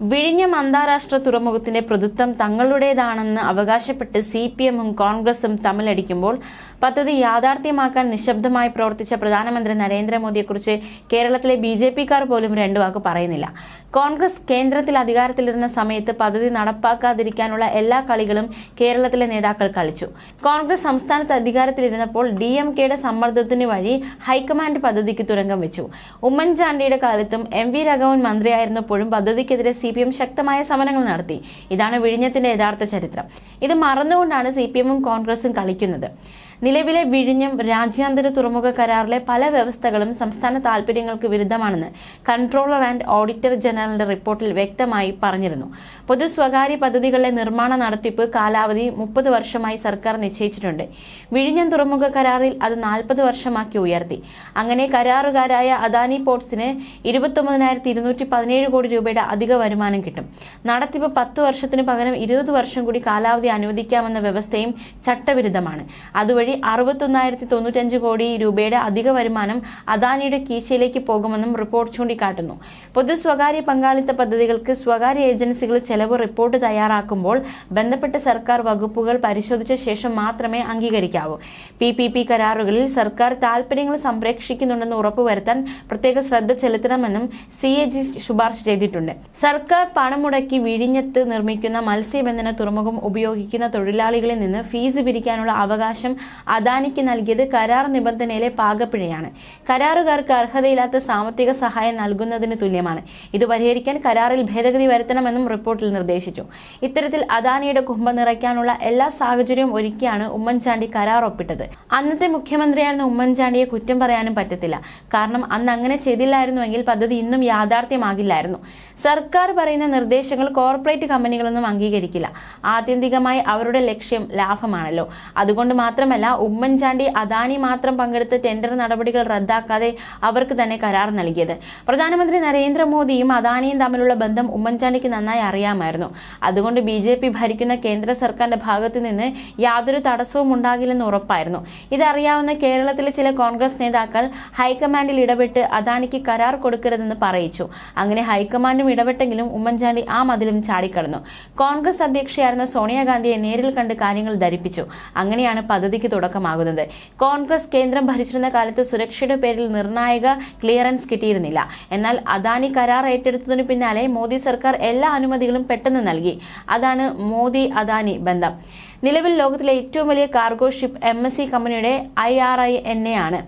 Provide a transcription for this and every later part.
വിഴിഞ്ഞം അന്താരാഷ്ട്ര തുറമുഖത്തിന്റെ പ്രതിത്വം തങ്ങളുടേതാണെന്ന് അവകാശപ്പെട്ട് സി പി എമ്മും കോൺഗ്രസും തമ്മിലടിക്കുമ്പോൾ പദ്ധതി യാഥാർത്ഥ്യമാക്കാൻ നിശബ്ദമായി പ്രവർത്തിച്ച പ്രധാനമന്ത്രി നരേന്ദ്രമോദിയെക്കുറിച്ച് കേരളത്തിലെ ബി ജെ പിക്കാർ പോലും രണ്ടു വാക്ക് പറയുന്നില്ല. കോൺഗ്രസ് കേന്ദ്രത്തിൽ അധികാരത്തിലിരുന്ന സമയത്ത് പദ്ധതി നടപ്പാക്കാതിരിക്കാനുള്ള എല്ലാ കളികളും കേരളത്തിലെ നേതാക്കൾ കളിച്ചു. കോൺഗ്രസ് സംസ്ഥാനത്ത് അധികാരത്തിലിരുന്നപ്പോൾ ഡി എം കെയുടെ സമ്മർദ്ദത്തിന് വഴി ഹൈക്കമാൻഡ് പദ്ധതിക്ക് തുരങ്കം വെച്ചു. ഉമ്മൻചാണ്ടിയുടെ കാലത്തും എം വി രാഘവൻ മന്ത്രിയായിരുന്നപ്പോഴും പദ്ധതിക്കെതിരെ സി പി എം ശക്തമായ സമരങ്ങൾ നടത്തി. ഇതാണ് വിഴിഞ്ഞത്തിന്റെ യഥാർത്ഥ ചരിത്രം. ഇത് മറന്നുകൊണ്ടാണ് സിപിഎമ്മും കോൺഗ്രസും കളിക്കുന്നത്. നിലവിലെ വിഴിഞ്ഞം രാജ്യാന്തര തുറമുഖ കരാറിലെ പല വ്യവസ്ഥകളും സംസ്ഥാന താൽപര്യങ്ങൾക്ക് വിരുദ്ധമാണെന്ന് കൺട്രോളർ ആൻഡ് ഓഡിറ്റർ ജനറലിന്റെ റിപ്പോർട്ടിൽ വ്യക്തമായി പറഞ്ഞിരുന്നു. പൊതു സ്വകാര്യ പദ്ധതികളുടെ നിർമ്മാണ നടത്തിപ്പ് കാലാവധി മുപ്പത് വർഷമായി സർക്കാർ നിശ്ചയിച്ചിട്ടുണ്ട്. വിഴിഞ്ഞം തുറമുഖ കരാറിൽ അത് നാൽപ്പത് വർഷമാക്കി ഉയർത്തി. അങ്ങനെ കരാറുകാരായ അദാനി പോർട്സിന് ഇരുപത്തൊമ്പതിനായിരത്തി ഇരുന്നൂറ്റി പതിനേഴ് കോടി രൂപയുടെ അധിക വരുമാനം കിട്ടും. നടത്തിപ്പ് പത്ത് വർഷത്തിന് പകരം ഇരുപത് വർഷം കൂടി കാലാവധി അനുവദിക്കാമെന്ന വ്യവസ്ഥയും ചട്ടവിരുദ്ധമാണ്. അതുവഴി അറുപത്തൊന്നായിരത്തി തൊണ്ണൂറ്റഞ്ച് കോടി രൂപയുടെ അധിക വരുമാനം അദാനിയുടെ കീശയിലേക്ക് പോകുമെന്നും റിപ്പോർട്ട് ചൂണ്ടിക്കാട്ടുന്നു. പൊതു സ്വകാര്യ പങ്കാളിത്ത പദ്ധതികൾക്ക് സ്വകാര്യ ഏജൻസികൾ ചെലവ് റിപ്പോർട്ട് തയ്യാറാക്കുമ്പോൾ ബന്ധപ്പെട്ട സർക്കാർ വകുപ്പുകൾ പരിശോധിച്ച ശേഷം മാത്രമേ അംഗീകരിക്കാവൂ. പി പി പി കരാറുകളിൽ സർക്കാർ താൽപര്യങ്ങൾ സംരക്ഷിക്കുന്നുണ്ടെന്ന് ഉറപ്പുവരുത്താൻ പ്രത്യേക ശ്രദ്ധ ചെലുത്തണമെന്നും സി എ ജി ശുപാർശ ചെയ്തിട്ടുണ്ട്. സർക്കാർ പണം മുടക്കി വിഴിഞ്ഞത്ത് നിർമ്മിക്കുന്ന മത്സ്യബന്ധന തുറമുഖം ഉപയോഗിക്കുന്ന തൊഴിലാളികളിൽ നിന്ന് ഫീസ് പിരിക്കാനുള്ള അവകാശം അദാനിക്ക് നൽകിയത് കരാർ നിബന്ധനയിലെ പാകപ്പിഴയാണ്. കരാറുകാർക്ക് അർഹതയില്ലാത്ത സാമ്പത്തിക സഹായം നൽകുന്നതിന് തുല്യമാണ്. ഇത് പരിഹരിക്കാൻ കരാറിൽ ഭേദഗതി വരുത്തണമെന്നും റിപ്പോർട്ടിൽ നിർദ്ദേശിച്ചു. ഇത്തരത്തിൽ അദാനിയുടെ കുംഭം നിറയ്ക്കാനുള്ള എല്ലാ സാഹചര്യവും ഒരുക്കിയാണ് ഉമ്മൻചാണ്ടി കരാർ ഒപ്പിട്ടത്. അന്നത്തെ മുഖ്യമന്ത്രിയായിരുന്ന ഉമ്മൻചാണ്ടിയെ കുറ്റം പറയാനും പറ്റത്തില്ല. കാരണം അന്ന് അങ്ങനെ ചെയ്തില്ലായിരുന്നുവെങ്കിൽ പദ്ധതി ഇന്നും യാഥാർത്ഥ്യമാകില്ലായിരുന്നു. സർക്കാർ പറയുന്ന നിർദ്ദേശങ്ങൾ കോർപ്പറേറ്റ് കമ്പനികളൊന്നും അംഗീകരിക്കില്ല. ആത്യന്തികമായി അവരുടെ ലക്ഷ്യം ലാഭമാണല്ലോ. അതുകൊണ്ട് മാത്രമല്ല ഉമ്മൻചാണ്ടി അദാനി മാത്രം പങ്കെടുത്ത ടെൻഡർ നടപടികൾ റദ്ദാക്കാതെ അവർക്ക് തന്നെ കരാർ നൽകിയത്. പ്രധാനമന്ത്രി നരേന്ദ്രമോദിയും അദാനിയും തമ്മിലുള്ള ബന്ധം ഉമ്മൻചാണ്ടിക്ക് നന്നായി അറിയാമായിരുന്നു. അതുകൊണ്ട് ബി ജെ പി ഭരിക്കുന്ന കേന്ദ്ര സർക്കാരിന്റെ ഭാഗത്ത് നിന്ന് യാതൊരു തടസ്സവും ഉണ്ടാകില്ലെന്ന് ഉറപ്പായിരുന്നു. ഇതറിയാവുന്ന കേരളത്തിലെ ചില കോൺഗ്രസ് നേതാക്കൾ ഹൈക്കമാൻഡിൽ ഇടപെട്ട് അദാനിക്ക് കരാർ കൊടുക്കരുതെന്ന് പറയിച്ചു. അങ്ങനെ ഹൈക്കമാൻഡും ഇടപെട്ടെങ്കിലും ഉമ്മൻചാണ്ടി ആ മതിലും ചാടിക്കടന്നു. കോൺഗ്രസ് അധ്യക്ഷയായിരുന്ന സോണിയാഗാന്ധിയെ നേരിൽ കണ്ട് കാര്യങ്ങൾ ധരിപ്പിച്ചു. അങ്ങനെയാണ് പദ്ധതിക്ക് തുടക്കമാകുന്നത്. കോൺഗ്രസ് കേന്ദ്രം ഭരിച്ചിരുന്ന കാലത്ത് സുരക്ഷയുടെ പേരിൽ നിർണായക ക്ലിയറൻസ് കിട്ടിയിരുന്നില്ല. എന്നാൽ അദാനി കരാർ ഏറ്റെടുത്തതിനു പിന്നാലെ മോദി സർക്കാർ എല്ലാ അനുമതികളും പെട്ടെന്ന് നൽകി. അതാണ് മോദി അദാനി ബന്ധം. നിലവിൽ ലോകത്തിലെ ഏറ്റവും വലിയ cargo ship M S C കമ്പനിയുടെ I R I N A ആണ്.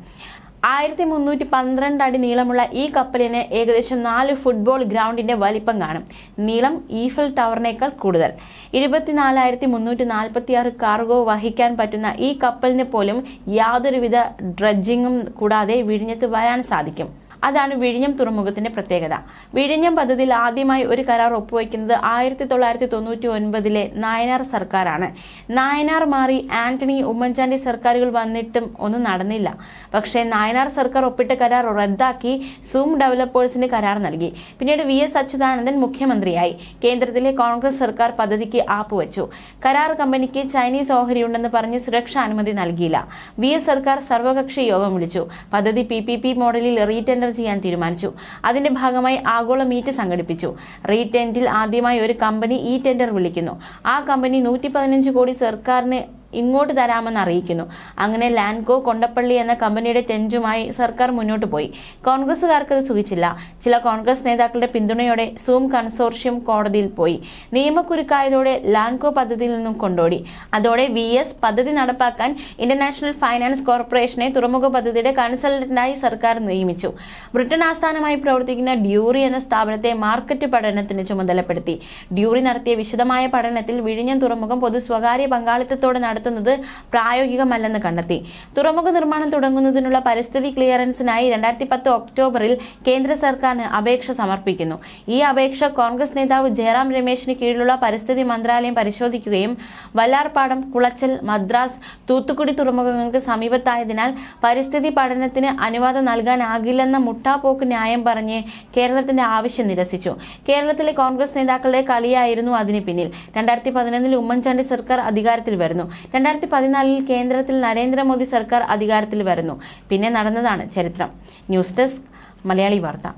ആയിരത്തി മുന്നൂറ്റി പന്ത്രണ്ട് അടി നീളമുള്ള ഈ കപ്പലിന് ഏകദേശം നാല് ഫുട്ബോൾ ഗ്രൗണ്ടിന്റെ വലിപ്പം കാണും. നീളം ഈഫൽ ടവറിനേക്കാൾ കൂടുതൽ. ഇരുപത്തിനാലായിരത്തി മുന്നൂറ്റി നാൽപ്പത്തി ആറ് കാർഗോ വഹിക്കാൻ പറ്റുന്ന ഈ കപ്പലിന് പോലും യാതൊരുവിധ ഡ്രഡ്ജിങ്ങും കൂടാതെ വിഴിഞ്ഞത്ത് വരാൻ സാധിക്കും. അതാണ് വിഴിഞ്ഞം തുറമുഖത്തിന്റെ പ്രത്യേകത. വിഴിഞ്ഞം പദ്ധതിയിൽ ആദ്യമായി ഒരു കരാർ ഒപ്പുവയ്ക്കുന്നത് ആയിരത്തി തൊള്ളായിരത്തി തൊണ്ണൂറ്റി ഒൻപതിലെ നായനാർ സർക്കാരാണ്. നായനാർ മാറി ആന്റണി ഉമ്മൻചാണ്ടി സർക്കാരുകൾ വന്നിട്ടും ഒന്നും നടന്നില്ല. പക്ഷേ നായനാർ സർക്കാർ ഒപ്പിട്ട കരാർ റദ്ദാക്കി സൂം ഡെവലപ്പേഴ്സിന് കരാർ നൽകി. പിന്നീട് വി എസ് അച്യുതാനന്ദൻ മുഖ്യമന്ത്രിയായി. കേന്ദ്രത്തിലെ കോൺഗ്രസ് സർക്കാർ പദ്ധതിക്ക് ആപ്പ് വെച്ചു കരാർ കമ്പനിക്ക് ചൈനീസ് ഓഹരിയുണ്ടെന്ന് പറഞ്ഞ് സുരക്ഷാ അനുമതി നൽകിയില്ല. വി എസ് സർക്കാർ സർവകക്ഷി യോഗം വിളിച്ചു. പദ്ധതി പി പി പി മോഡലിൽ റീടെൻഡർ ചെയ്യാൻ തീരുമാനിച്ചു. അതിന്റെ ഭാഗമായി ആഗോള മീറ്റ് സംഘടിപ്പിച്ചു. റീടെൻഡിൽ ആദ്യമായി ഒരു കമ്പനി ഈ ടെൻഡർ വിളിക്കുന്നു. ആ കമ്പനി നൂറ്റി കോടി സർക്കാരിന് ഇങ്ങോട്ട് തരാമെന്ന് അറിയിക്കുന്നു. അങ്ങനെ ലാൻകോ കൊണ്ടപ്പള്ളി എന്ന കമ്പനിയുടെ തെഞ്ചുമായി സർക്കാർ മുന്നോട്ട് പോയി. കോൺഗ്രസുകാർക്ക് അത് സുഖിച്ചില്ല. ചില കോൺഗ്രസ് നേതാക്കളുടെ പിന്തുണയോടെ സൂം കൺസോർഷ്യം കോടതിയിൽ പോയി. നിയമക്കുരുക്കായതോടെ ലാൻകോ പദ്ധതിയിൽ നിന്നും കൊണ്ടോടി. അതോടെ വി എസ് പദ്ധതി നടപ്പാക്കാൻ ഇന്റർനാഷണൽ ഫൈനാൻസ് കോർപ്പറേഷനെ തുറമുഖ പദ്ധതിയുടെ കൺസൾട്ടന്റായി സർക്കാർ നിയമിച്ചു. ബ്രിട്ടൻ ആസ്ഥാനമായി പ്രവർത്തിക്കുന്ന ഡ്യൂറി എന്ന സ്ഥാപനത്തെ മാർക്കറ്റ് പഠനത്തിന് ചുമതലപ്പെടുത്തി. ഡ്യൂറി നടത്തിയ വിശദമായ പഠനത്തിൽ വിഴിഞ്ഞം തുറമുഖം പൊതു സ്വകാര്യ പങ്കാളിത്തത്തോടെ നടത്തുന്നത് പ്രായോഗികമല്ലെന്ന് കണ്ടെത്തി. തുറമുഖ നിർമ്മാണം തുടങ്ങുന്നതിനുള്ള പരിസ്ഥിതി ക്ലിയറൻസിനായി രണ്ടായിരത്തി പത്ത് ഒക്ടോബറിൽ കേന്ദ്ര സർക്കാരിന് അപേക്ഷ സമർപ്പിക്കുന്നു. ഈ അപേക്ഷ കോൺഗ്രസ് നേതാവ് ജയറാം രമേശിന് കീഴിലുള്ള പരിസ്ഥിതി മന്ത്രാലയം പരിശോധിക്കുകയും വല്ലാർപാടം കുളച്ചൽ മദ്രാസ് തൂത്തുക്കുടി തുറമുഖങ്ങൾക്ക് സമീപത്തായതിനാൽ പരിസ്ഥിതി പഠനത്തിന് അനുവാദം നൽകാനാകില്ലെന്ന മുട്ടാപോക്ക് ന്യായം പറഞ്ഞ് കേരളത്തിന്റെ ആവശ്യം നിരസിച്ചു. കേരളത്തിലെ കോൺഗ്രസ് നേതാക്കളുടെ കളിയായിരുന്നു അതിന് പിന്നിൽ. രണ്ടായിരത്തി പതിനൊന്നിൽ ഉമ്മൻചാണ്ടി സർക്കാർ അധികാരത്തിൽ വരുന്നു. രണ്ടായിരത്തി പതിനാലിൽ കേന്ദ്രത്തിൽ നരേന്ദ്രമോദി സർക്കാർ അധികാരത്തിൽ വരുന്നു. പിന്നെ നടന്നതാണ് ചരിത്രം. ന്യൂസ് ഡെസ്ക് മലയാളി വാർത്ത.